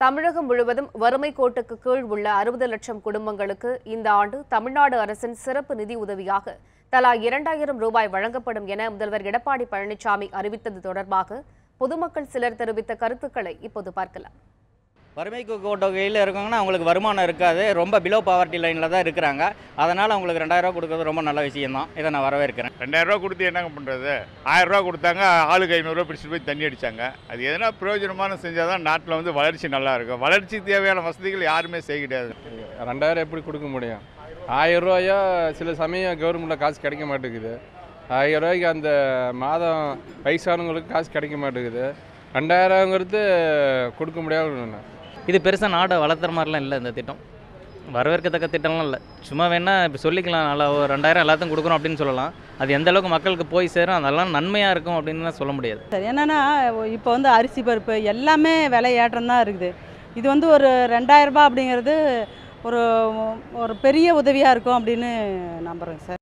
தமிழகம் முழுவதும் வறுமை கோட்டுக்கு கீழ் உள்ள அறுபது லட்சம் குடும்பங்களுக்கு இந்த ஆண்டு தமிழ்நாடு அரசின் சிறப்பு நிதி உதவியாக தலா இரண்டாயிரம் ரூபாய் வழங்கப்படும் என முதல்வர் எடப்பாடி பழனிசாமி அறிவித்தது தொடர்பாக பொதுமக்கள் சிலர் தெரிவித்த கருத்துக்களை இப்போது பார்க்கலாம். வறுமை கோட்டகையில் இருக்கவங்கன்னா அவங்களுக்கு வருமானம் இருக்காது. ரொம்ப பிலோ பாவர்ட்டி லைனில் தான் இருக்கிறாங்க. அதனால் அவங்களுக்கு ரெண்டாயிரம் கொடுக்கறது ரொம்ப நல்ல விஷயம்தான். இதை நான் வரவேற்கிறேன். ரெண்டாயிரம் ரூபா கொடுத்து என்னங்க பண்ணுறது ஆயிரம் ரூபா கொடுத்தாங்க ஆளுக்கு ஐநூறுரூவா பிடிச்சிட்டு போய் தண்ணி அடித்தாங்க அது எதனா பிரயோஜனமான செஞ்சால் தான் நாட்டில் வந்து வளர்ச்சி நல்லா இருக்கும். வளர்ச்சிக்கு தேவையான வசதிகள் யாருமே செய்ய கிடையாது. ரெண்டாயிரம் எப்படி கொடுக்க முடியும்? ஆயிரம் ரூபாயோ? சில சமயம் கவர்மெண்ட்டில் காசு கிடைக்க மாட்டேங்குது. ஆயிரம் ரூபாய்க்கு அந்த மாதம் வயசானவங்களுக்கு காசு கிடைக்க மாட்டேங்குது. ரெண்டாயிரங்கிறது கொடுக்க முடியாது ஒன்று இது பெருசாக நாடை வளர்த்துற மாதிரிலாம் இல்லை இந்த திட்டம். வரவேற்கத்தக்க திட்டம்லாம் இல்லை. சும்மா வேணால் இப்போ சொல்லிக்கலாம். நல்லா ஒரு ரெண்டாயிரம் எல்லாத்தையும் கொடுக்குறோம் அப்படின்னு சொல்லலாம். அது எந்த அளவுக்கு மக்களுக்கு போய் சேரும் அதெல்லாம் நன்மையாக இருக்கும் அப்படின்னு சொல்ல முடியாது. சரி என்னென்னா இப்போ வந்து அரிசி பருப்பு எல்லாமே விலை ஏற்றம் தான் இருக்குது. இது வந்து ஒரு ரெண்டாயிரம் ரூபாய் அப்படிங்கிறது ஒரு ஒரு பெரிய உதவியாக இருக்கும் அப்படின்னு நம்புகிறேங்க சார்.